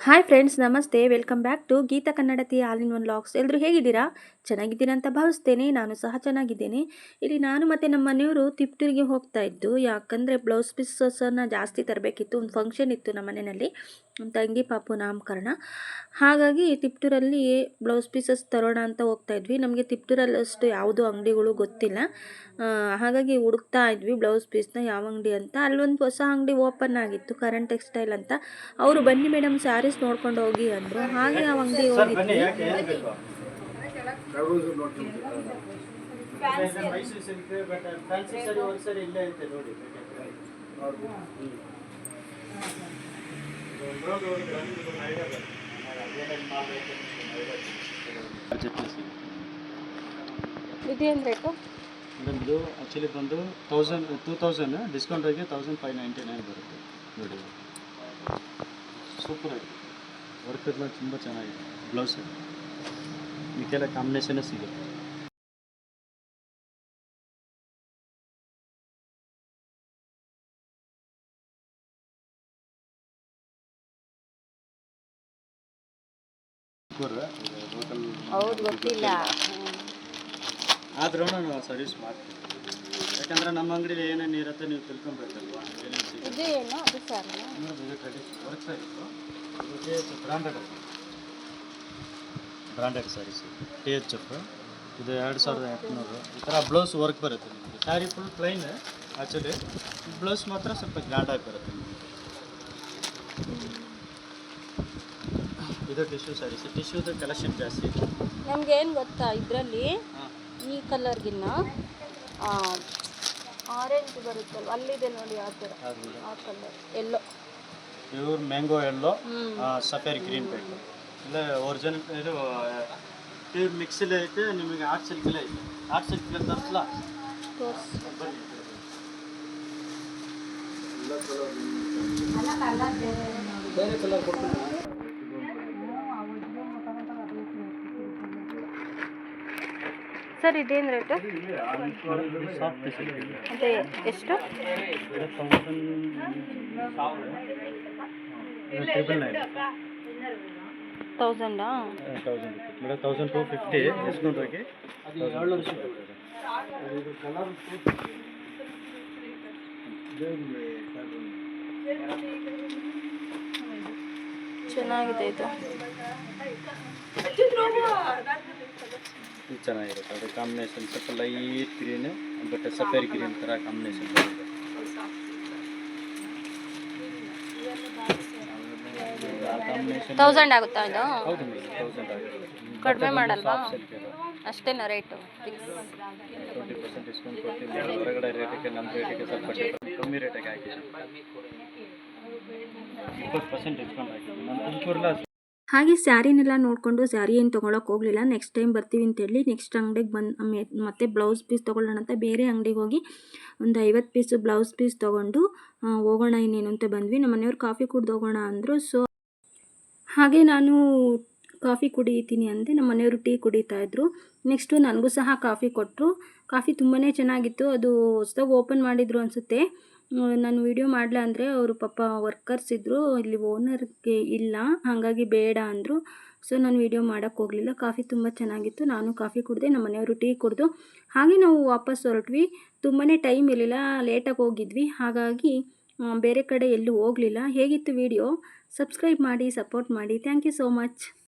Hi friends ನಮಸ್ತೆ. Welcome back to Geetha Kannadathi all in one locks ಎಲ್ಲರೂ ಹೇಗಿದ್ದೀರಾ? ಚೆನ್ನಾಗಿದ್ದೀರಾ ಅಂತ ಭಾವಿಸ್ತೇನೆ. ನಾನು ಸಹ ಚೆನ್ನಾಗಿದ್ದೇನೆ. ಇಲ್ಲಿ ನಾನು ಮತ್ತು ನಮ್ಮ ಮನೆಯವರು ತಿಪ್ಟೂರಿಗೆ ಹೋಗ್ತಾ ಇದ್ದು, ಯಾಕಂದರೆ ಬ್ಲೌಸ್ ಪೀಸಸನ್ನು ಜಾಸ್ತಿ ತರಬೇಕಿತ್ತು. ಒಂದು ಫಂಕ್ಷನ್ ಇತ್ತು ನಮ್ಮ ಮನೆಯಲ್ಲಿ. ತಂಗಿ ಪಾಪು ನಾಮಕರಣ. ಹಾಗಾಗಿ ತಿಪ್ಟೂರಲ್ಲಿ ಬ್ಲೌಸ್ ಪೀಸಸ್ ತರೋಣ ಅಂತ ಹೋಗ್ತಾ ಇದ್ವಿ. ನಮಗೆ ತಿಪ್ಟೂರಲ್ಲಿ ಅಷ್ಟು ಯಾವುದೂ ಅಂಗಡಿಗಳು ಗೊತ್ತಿಲ್ಲ. ಹಾಗಾಗಿ ಹುಡುಕ್ತಾ ಇದ್ವಿ ಬ್ಲೌಸ್ ಪೀಸ್ನ ಯಾವ ಅಂಗಡಿ ಅಂತ. ಅಲ್ಲೊಂದು ಹೊಸ ಅಂಗಡಿ ಓಪನ್ ಆಗಿತ್ತು ಕರೆಂಟ್ ಟೆಕ್ಸ್ಟೈಲ್ ಅಂತ. ಅವರು ಬನ್ನಿ ಮೇಡಮ್ ಸ್ಯಾರೀಸ್ ನೋಡ್ಕೊಂಡು ಹೋಗಿ ಅಂದರು. ಹಾಗೆ ಆ ಅಂಗಡಿ ಹೋಗಿದ್ವಿ. ಇದೇನು ರೇಟು ನಮ್ಮದು ಆ್ಯಕ್ಚುಲಿ ಬಂದು ತೌಸಂಡ್ ಟೂ ತೌಸಂಡ್ ಡಿಸ್ಕೌಂಟ್ ಆಗಿ ತೌಸಂಡ್ ಫೈವ್ ನೈಂಟಿ ನೈನ್ ಬರುತ್ತೆ ನೋಡಿ. ಸೂಪರ್ ಆಗಿದೆ. ವರ್ಕ್ ಎಲ್ಲ ತುಂಬ ಚೆನ್ನಾಗಿದೆ. ಬ್ಲೌಸ್ ಇದಕ್ಕೆಲ್ಲ ಕಾಂಬಿನೇಷನ್ನೇ ಸಿಗುತ್ತೆ. ಹೌದು ಗೊತ್ತಿಲ್ಲ. ಆದ್ರೂ ನಾವು ಸರ್ವಿಸ್ ಮಾಡ್ತೀವಿ ಯಾಕಂದ್ರೆ ನಮ್ಮ ಅಂಗಡಿಲಿ ಏನೇನು ಇರುತ್ತೆ ನೀವು ತಿಳ್ಕೊಬೇಕಲ್ವಾ? ಇದು ಏನು? ಅದು ಇದಕ್ಕೆ branded branded sarees T H F ಇದು ಎರಡು ಸಾವಿರದ ಎಂಟುನೂರು. ಈ ಥರ ಬ್ಲೌಸ್ ವರ್ಕ್ ಬರುತ್ತೆ ನಿಮಗೆ. Saree full plain actually blouse ಮಾತ್ರ ಸ್ವಲ್ಪ ಗ್ರ್ಯಾಂಡಾಗಿ ಬರುತ್ತೆ ನಿಮಗೆ. ಇದು ಟಿಶ್ಯೂ ಸ್ಯಾರೀಸ್ ಟಿಶ್ಯೂದು ಕಲೆಕ್ಷನ್ ಜಾಸ್ತಿ ಇದೆ. ನಮ್ಗೆ ಏನು ಗೊತ್ತಾ? ಇದರಲ್ಲಿ ಈ ಕಲರ್ಗಿನ್ನ ಆರೆಂಜ್ ಬರುತ್ತಲ್ಲ ಅಲ್ಲಿದೆ ನೋಡಿ ಆ ಥರ. ಆ colour yellow pure mango yellow sapphire sapphire green plate ಇಲ್ಲ ಒರಿಜಿನಲ್ ಇದು ಪ್ಯೂರ್ ಮಿಕ್ಸಲ್ಲಿ ಐತೆ ನಿಮಗೆ ಆರ್ಟ್ ಸಿಲ್ಕಲ್ಲೇ ಐತೆ. ಆರ್ಟ್ ಸಿಲ್ಕಲ್ಲಿ ತರಿಸಲ? ತೋರ್ಸ್. ಬನ್ನಿ. ಬೇರೆ ಕಲರ್ ಕೊಡ್ತೀನಿ. ಸರ್ ಇದೇನು ರೇಟು? ಅದೇ ಎಷ್ಟು? ತೌಸಂಡಾ? ಮೇಡಮ್ ತೌಸಂಡ್ ಟು ಫಿಫ್ಟಿ ಚೆನ್ನಾಗಿದೆ ಇದು. ಇದು ಚೆನ್ನಾಗಿರುತ್ತೆ. ಅದು ಕಾಂಬಿನೇಷನ್ ಸ್ವಲ್ಪ light green but sapphire green ಥರ ಕಾಂಬಿನೇಷನ್ ಬರುತ್ತೆ. ತೌಸಂಡ್ ಆಗುತ್ತಾ ಇದು? ಹೌದು ಮೇಡಮ್ ತೌಸಂಡ್ ಆಗುತ್ತೆ. ಕಡಿಮೆ ಮಾಡಲ್ವಾ? ಅಷ್ಟೇನಾ ರೇಟು ಟ್ವೆಂಟಿ ಪರ್ಸೆಂಟ್ ಡಿಸ್ಕೌಂಟ್ ಕೊಡ್ತೀನಿ. ಹೊರಗಡೆ ರೇಟಿಗೆ ನಮ್ಮ ರೇಟಿಗೆ ಸ್ವಲ್ಪ different. ಕಮ್ಮಿ ರೇಟಿಗೆ ಹಾಕಿದ್ದೀನಿ ಇಪ್ಪತ್ತು ಪರ್ಸೆಂಟ್ ಡಿಸ್ಕೌಂಟ್ ತುಮಕೂರಲ್ಲ ಹಾಗೆ ಸ್ಯಾರಿನೆಲ್ಲ ನೋಡಿಕೊಂಡು ಸ್ಯಾರಿ ಏನು ತೊಗೊಳಕ್ಕೆ ಹೋಗಲಿಲ್ಲ. ನೆಕ್ಸ್ಟ್ ಟೈಮ್ ಬರ್ತೀವಿ ಅಂತೇಳಿ ನೆಕ್ಸ್ಟ್ ಅಂಗಡಿಗೆ ಬಂದು ಮತ್ತೆ ಬ್ಲೌಸ್ ಪೀಸ್ ತೊಗೊಳ್ಳೋಣ ಅಂತ ಬೇರೆ ಅಂಗಡಿಗೆ ಹೋಗಿ ಒಂದು ಐವತ್ತು ಪೀಸು ಬ್ಲೌಸ್ ಪೀಸ್ ತೊಗೊಂಡು ಹೋಗೋಣ ಇನ್ನೇನು ಅಂತ ಬಂದ್ವಿ. ನಮ್ಮ ಮನೆಯವ್ರು ಕಾಫಿ ಕುಡ್ದು ಹೋಗೋಣ ಅಂದರು. ಸೊ ಹಾಗೆ ನಾನು ಕಾಫಿ ಕುಡಿತೀನಿ ಅಂದೆ ನಮ್ಮ ಮನೆಯವರು ಟೀ ಕುಡಿತಾ ಇದ್ದರು ನೆಕ್ಸ್ಟು ನನಗೂ ಸಹ ಕಾಫಿ ಕೊಟ್ಟರು ಕಾಫಿ ತುಂಬಾ ಚೆನ್ನಾಗಿತ್ತು. ಅದು ಹೊಸ್ದಾಗಿ ಓಪನ್ ಮಾಡಿದ್ರು ಅನಿಸುತ್ತೆ. ನಾನು ವಿಡಿಯೋ ಮಾಡಲ ಅಂದರೆ ಅವರು ಪಾಪ ವರ್ಕರ್ಸ್ ಇದ್ದರು ಇಲ್ಲಿ ಓನರ್ಗೆ ಇಲ್ಲ. ಹಾಗಾಗಿ ಬೇಡ ಅಂದರು. ಸೊ ನಾನು ವಿಡಿಯೋ ಮಾಡೋಕ್ಕೆ ಹೋಗಲಿಲ್ಲ. ಕಾಫಿ ತುಂಬ ಚೆನ್ನಾಗಿತ್ತು. ನಾನು ಕಾಫಿ ಕುಡಿದೆ. ನಮ್ಮ ಮನೆಯವರು ಟೀ ಕುಡಿದು. ಹಾಗೆ ನಾವು ವಾಪಸ್ ಹೊರಟ್ವಿ. ತುಂಬಾ ಟೈಮ್ ಇರಲಿಲ್ಲ. ಲೇಟಾಗಿ ಹೋಗಿದ್ವಿ. ಹಾಗಾಗಿ ಬೇರೆ ಕಡೆ ಎಲ್ಲೂ ಹೋಗಲಿಲ್ಲ. ಹೇಗಿತ್ತು ವಿಡಿಯೋ? ಸಬ್ಸ್ಕ್ರೈಬ್ ಮಾಡಿ, ಸಪೋರ್ಟ್ ಮಾಡಿ. Thank you so much.